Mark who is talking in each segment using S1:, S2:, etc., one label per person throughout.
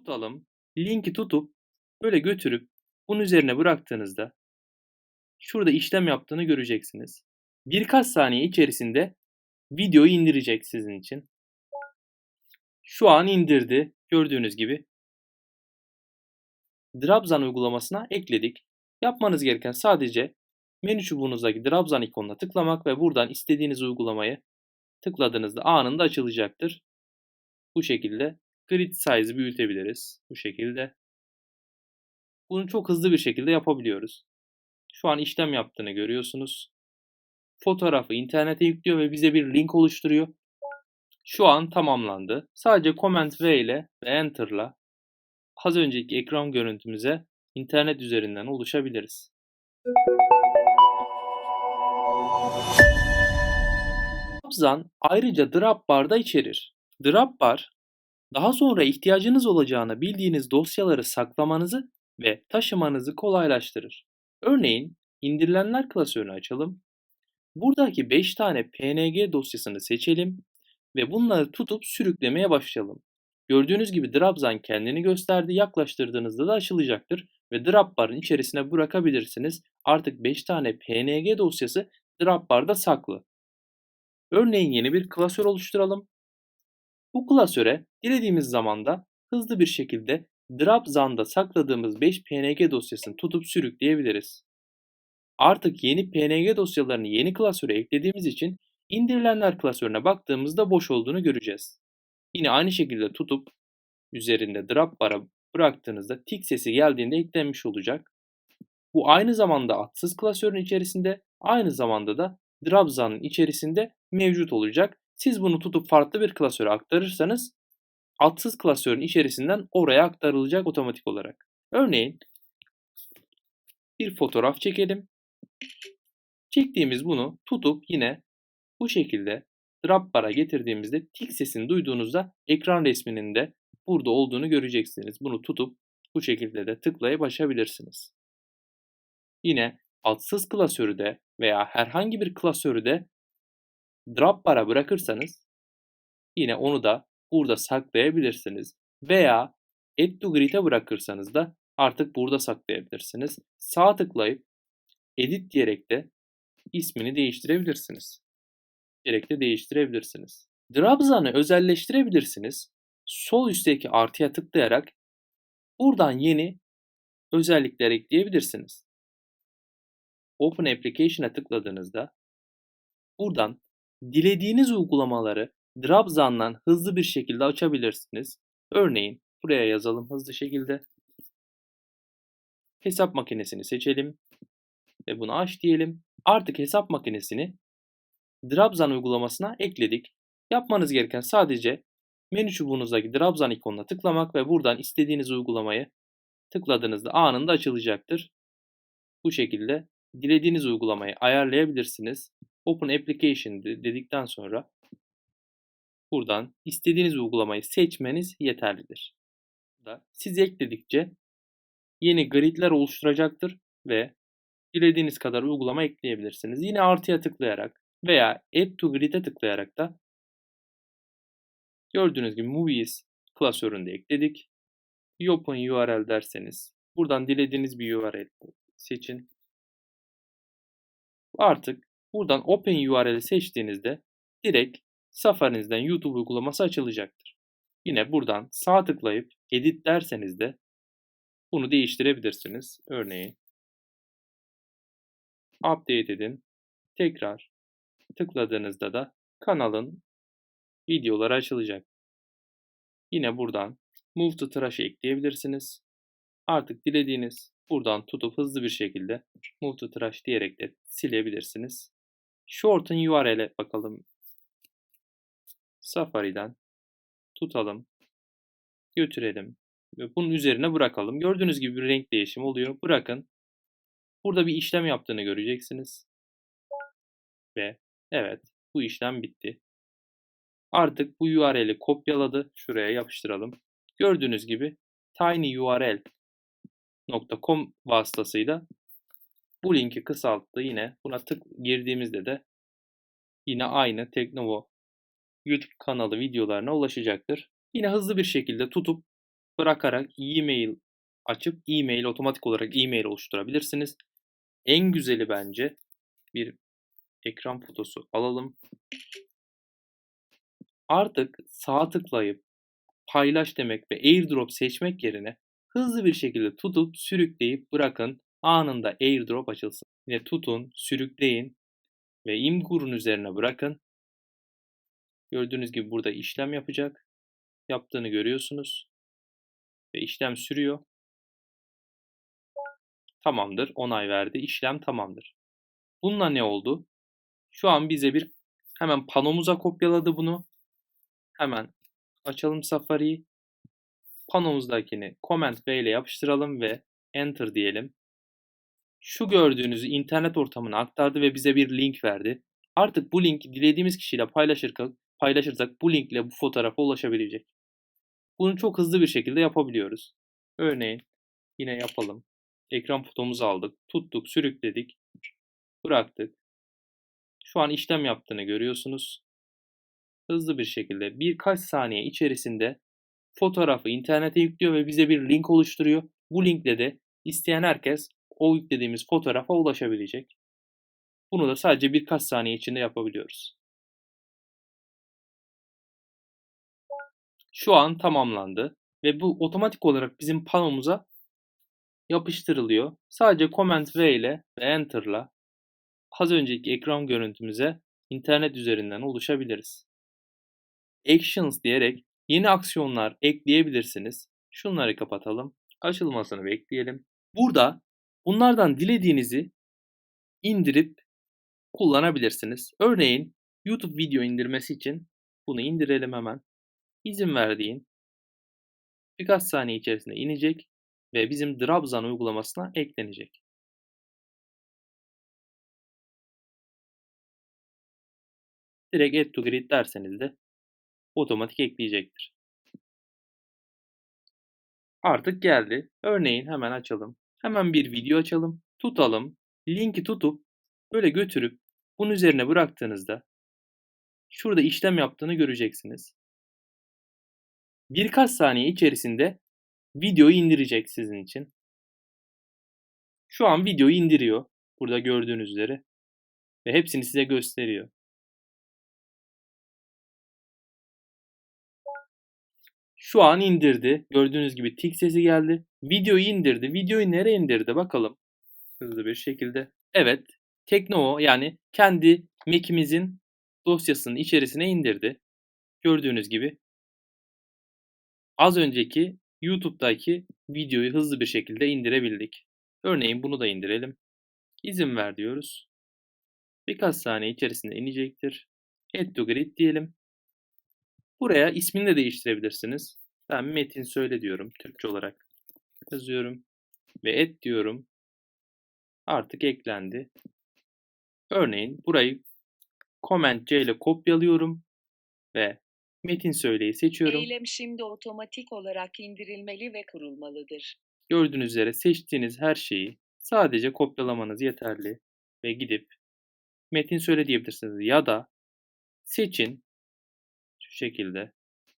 S1: tutalım. Linki tutup böyle götürüp bunun üzerine bıraktığınızda şurada işlem yaptığını göreceksiniz. Birkaç saniye içerisinde videoyu indirecek sizin için. Şu an indirdi. Gördüğünüz gibi. Drabzan uygulamasına ekledik. Yapmanız gereken sadece menü çubuğunuzdaki Drabzan ikonuna tıklamak ve buradan istediğiniz uygulamayı tıkladığınızda anında açılacaktır. Bu şekilde grid size'ı büyütebiliriz. Bu şekilde. Bunu çok hızlı bir şekilde yapabiliyoruz. Şu an işlem yaptığını görüyorsunuz. Fotoğrafı internete yüklüyor ve bize bir link oluşturuyor. Şu an tamamlandı. Sadece Command V ile ve Enter'la az önceki ekran görüntümüze internet üzerinden ulaşabiliriz. Trabzan ayrıca Dropbar'da içerir. Dropbar, daha sonra ihtiyacınız olacağını bildiğiniz dosyaları saklamanızı ve taşımanızı kolaylaştırır. Örneğin indirilenler klasörünü açalım. Buradaki 5 tane PNG dosyasını seçelim ve bunları tutup sürüklemeye başlayalım. Gördüğünüz gibi Drabzan kendini gösterdi. Yaklaştırdığınızda da açılacaktır ve Dropbar'ın içerisine bırakabilirsiniz. Artık 5 tane PNG dosyası Dropbar'da saklı. Örneğin yeni bir klasör oluşturalım. Bu klasöre dilediğimiz zamanda hızlı bir şekilde Drabzan'da sakladığımız 5 PNG dosyasını tutup sürükleyebiliriz. Artık yeni PNG dosyalarını yeni klasöre eklediğimiz için indirilenler klasörüne baktığımızda boş olduğunu göreceğiz. Yine aynı şekilde tutup üzerinde drop bara bıraktığınızda tik sesi geldiğinde eklenmiş olacak. Bu aynı zamanda atsız klasörün içerisinde aynı zamanda da Drabzan'ın içerisinde mevcut olacak. Siz bunu tutup farklı bir klasöre aktarırsanız atsız klasörün içerisinden oraya aktarılacak otomatik olarak. Örneğin bir fotoğraf çekelim. Çektiğimiz bunu tutup yine bu şekilde dropbar'a getirdiğimizde tik sesini duyduğunuzda ekran resminin de burada olduğunu göreceksiniz. Bunu tutup bu şekilde de tıklayıp açabilirsiniz. Yine atsız klasörü de veya herhangi bir klasörü de dropbar'a bırakırsanız yine onu da burada saklayabilirsiniz. Veya Add to Grid'e bırakırsanız da artık burada saklayabilirsiniz. Sağ tıklayıp Edit diyerek de ismini değiştirebilirsiniz. Diyerek de değiştirebilirsiniz. Drabzan'ı özelleştirebilirsiniz. Sol üstteki artıya tıklayarak buradan yeni özellikler ekleyebilirsiniz. Open Application'a tıkladığınızda buradan dilediğiniz uygulamaları Drabzan'dan hızlı bir şekilde açabilirsiniz. Örneğin buraya yazalım hızlı şekilde. Hesap makinesini seçelim ve bunu aç diyelim. Artık hesap makinesini Drabzan uygulamasına ekledik. Yapmanız gereken sadece menü çubuğunuzdaki Drabzan ikonuna tıklamak ve buradan istediğiniz uygulamayı tıkladığınızda anında açılacaktır. Bu şekilde dilediğiniz uygulamayı ayarlayabilirsiniz. Open Application dedikten sonra buradan istediğiniz uygulamayı seçmeniz yeterlidir. Siz ekledikçe yeni gridler oluşturacaktır ve dilediğiniz kadar uygulama ekleyebilirsiniz. Yine artıya tıklayarak veya Add to Grid'e tıklayarak da gördüğünüz gibi Movies klasöründe ekledik. Open URL derseniz buradan dilediğiniz bir URL seçin. Artık buradan Open URL'i seçtiğinizde direkt Safari'nizden YouTube uygulaması açılacaktır. Yine buradan sağ tıklayıp Edit derseniz de bunu değiştirebilirsiniz. Örneğin Update edin. Tekrar tıkladığınızda da kanalın videoları açılacak. Yine buradan Move to Trash'ı ekleyebilirsiniz. Artık dilediğiniz buradan tutup hızlı bir şekilde Move to Trash diyerek de silebilirsiniz. Shorten URL'e bakalım. Safari'den tutalım, götürelim ve bunun üzerine bırakalım. Gördüğünüz gibi bir renk değişimi oluyor. Bırakın. Burada bir işlem yaptığını göreceksiniz. Ve evet bu işlem bitti. Artık bu URL'i kopyaladı. Şuraya yapıştıralım. Gördüğünüz gibi tinyurl.com vasıtasıyla bu linki kısalttı. Yine buna tık girdiğimizde de yine aynı Teknovo YouTube kanalı videolarına ulaşacaktır. Yine hızlı bir şekilde tutup bırakarak e-mail açıp e-mail otomatik olarak e-mail oluşturabilirsiniz. En güzeli bence bir ekran fotosu alalım. Artık sağ tıklayıp paylaş demek ve airdrop seçmek yerine hızlı bir şekilde tutup sürükleyip bırakın anında airdrop açılsın. Yine tutun, sürükleyin ve imgurun üzerine bırakın. Gördüğünüz gibi burada işlem yapacak. Yaptığını görüyorsunuz. Ve işlem sürüyor. Tamamdır. Onay verdi. İşlem tamamdır. Bununla ne oldu? Şu an bize bir hemen panomuza kopyaladı bunu. Hemen açalım Safari'yi. Panomuzdakini Command V ile yapıştıralım ve Enter diyelim. Şu gördüğünüzü internet ortamına aktardı ve bize bir link verdi. Artık bu linki dilediğimiz kişiyle paylaşırsak, paylaşırsak bu linkle bu fotoğrafa ulaşabilecek. Bunu çok hızlı bir şekilde yapabiliyoruz. Örneğin yine yapalım. Ekran fotomuzu aldık, tuttuk, sürükledik, bıraktık. Şu an işlem yaptığını görüyorsunuz. Hızlı bir şekilde birkaç saniye içerisinde fotoğrafı internete yüklüyor ve bize bir link oluşturuyor. Bu linkle de isteyen herkes o yüklediğimiz fotoğrafa ulaşabilecek. Bunu da sadece birkaç saniye içinde yapabiliyoruz. Şu an tamamlandı ve bu otomatik olarak bizim panomuza yapıştırılıyor. Sadece Command V ile ve Enter'la az önceki ekran görüntümüze internet üzerinden ulaşabiliriz. Actions diyerek yeni aksiyonlar ekleyebilirsiniz. Şunları kapatalım. Açılmasını bekleyelim. Burada bunlardan dilediğinizi indirip kullanabilirsiniz. Örneğin YouTube video indirmesi için bunu indirelim hemen. İzin verdiğin birkaç saniye içerisinde inecek ve bizim Drabzan uygulamasına eklenecek. Direkt Add to Grid derseniz de otomatik ekleyecektir. Artık geldi. Örneğin hemen açalım. Hemen bir video açalım. Tutalım. Linki tutup böyle götürüp bunun üzerine bıraktığınızda şurada işlem yaptığını göreceksiniz. Birkaç saniye içerisinde videoyu indirecek sizin için. Şu an videoyu indiriyor. Burada gördüğünüz üzere. Ve hepsini size gösteriyor. Şu an indirdi. Gördüğünüz gibi tik sesi geldi. Videoyu indirdi. Videoyu nereye indirdi bakalım. Hızlı bir şekilde. Evet. Tekno yani kendi Mac'imizin dosyasının içerisine indirdi. Gördüğünüz gibi. Az önceki YouTube'daki videoyu hızlı bir şekilde indirebildik. Örneğin bunu da indirelim. İzin ver diyoruz. Birkaç saniye içerisinde inecektir. Add to grid diyelim. Buraya ismini de değiştirebilirsiniz. Ben Metin söyle diyorum Türkçe olarak. Yazıyorum ve et diyorum. Artık eklendi. Örneğin burayı Command C ile kopyalıyorum ve Metin söyleyi seçiyorum.
S2: Eylem şimdi otomatik olarak indirilmeli ve kurulmalıdır.
S1: Gördüğünüz üzere seçtiğiniz her şeyi sadece kopyalamanız yeterli ve gidip Metin söyle diyebilirsiniz ya da seçin şu şekilde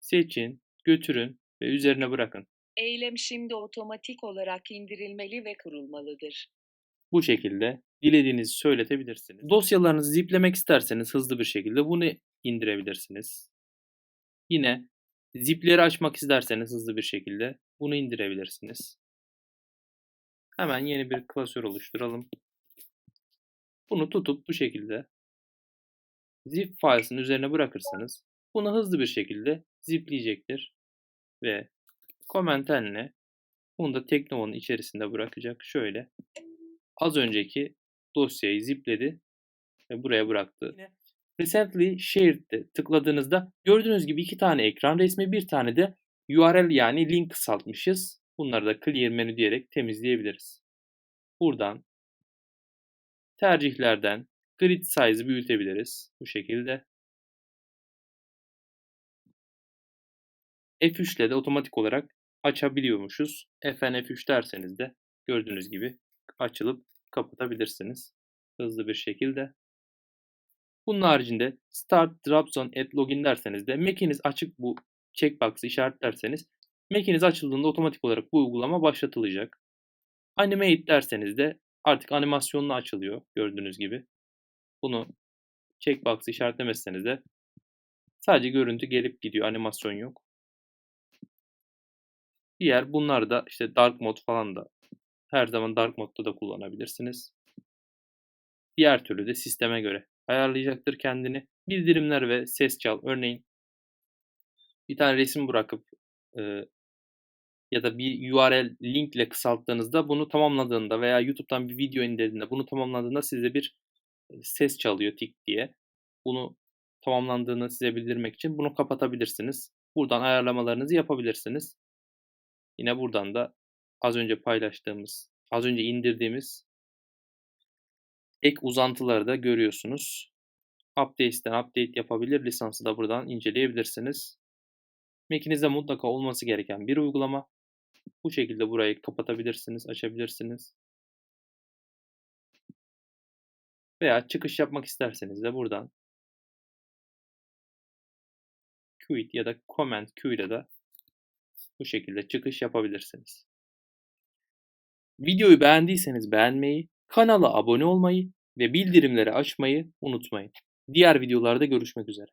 S1: seçin, götürün ve üzerine bırakın.
S2: Eylem şimdi otomatik olarak indirilmeli ve kurulmalıdır.
S1: Bu şekilde dilediğinizi söyletebilirsiniz. Dosyalarınızı ziplemek isterseniz hızlı bir şekilde bunu indirebilirsiniz. Yine zipleri açmak isterseniz hızlı bir şekilde bunu indirebilirsiniz. Hemen yeni bir klasör oluşturalım. Bunu tutup bu şekilde zip files'ın üzerine bırakırsanız bunu hızlı bir şekilde zipleyecektir. Ve Command bunu da Teknova'nın içerisinde bırakacak. Şöyle az önceki dosyayı zipledi ve buraya bıraktı. Yine Recently Shared'de tıkladığınızda gördüğünüz gibi iki tane ekran resmi bir tane de URL yani link kısaltmışız. Bunları da clear menü diyerek temizleyebiliriz. Buradan tercihlerden grid size'ı büyütebiliriz. Bu şekilde. F3 ile de otomatik olarak açabiliyormuşuz. Fn F3 derseniz de gördüğünüz gibi açılıp kapatabilirsiniz. Hızlı bir şekilde. Bunun haricinde Start Drop Zone Add Login derseniz de Mac'iniz açık bu checkbox'ı işaretlerseniz Make'iniz açıldığında otomatik olarak bu uygulama başlatılacak. Animate derseniz de artık animasyonla açılıyor gördüğünüz gibi. Bunu checkbox işaretlemezseniz de sadece görüntü gelip gidiyor. Animasyon yok. Diğer bunlar da işte dark mode falan da her zaman dark modda da kullanabilirsiniz. Diğer türlü de sisteme göre ayarlayacaktır kendini. Bildirimler ve ses çal. Örneğin bir tane resim bırakıp e, ya da bir URL linkle kısalttığınızda bunu tamamladığında veya YouTube'dan bir video indirdiğinde bunu tamamladığında size bir ses çalıyor tik diye. Bunu tamamlandığını size bildirmek için bunu kapatabilirsiniz. Buradan ayarlamalarınızı yapabilirsiniz. Yine buradan da az önce paylaştığımız, az önce indirdiğimiz ek uzantıları da görüyorsunuz. Updates'ten update yapabilir, lisansı da buradan inceleyebilirsiniz. Mac'inizde mutlaka olması gereken bir uygulama. Bu şekilde burayı kapatabilirsiniz, açabilirsiniz. Veya çıkış yapmak isterseniz de buradan quit ya da comment Q ile de bu şekilde çıkış yapabilirsiniz. Videoyu beğendiyseniz beğenmeyi, kanala abone olmayı ve bildirimleri açmayı unutmayın. Diğer videolarda görüşmek üzere.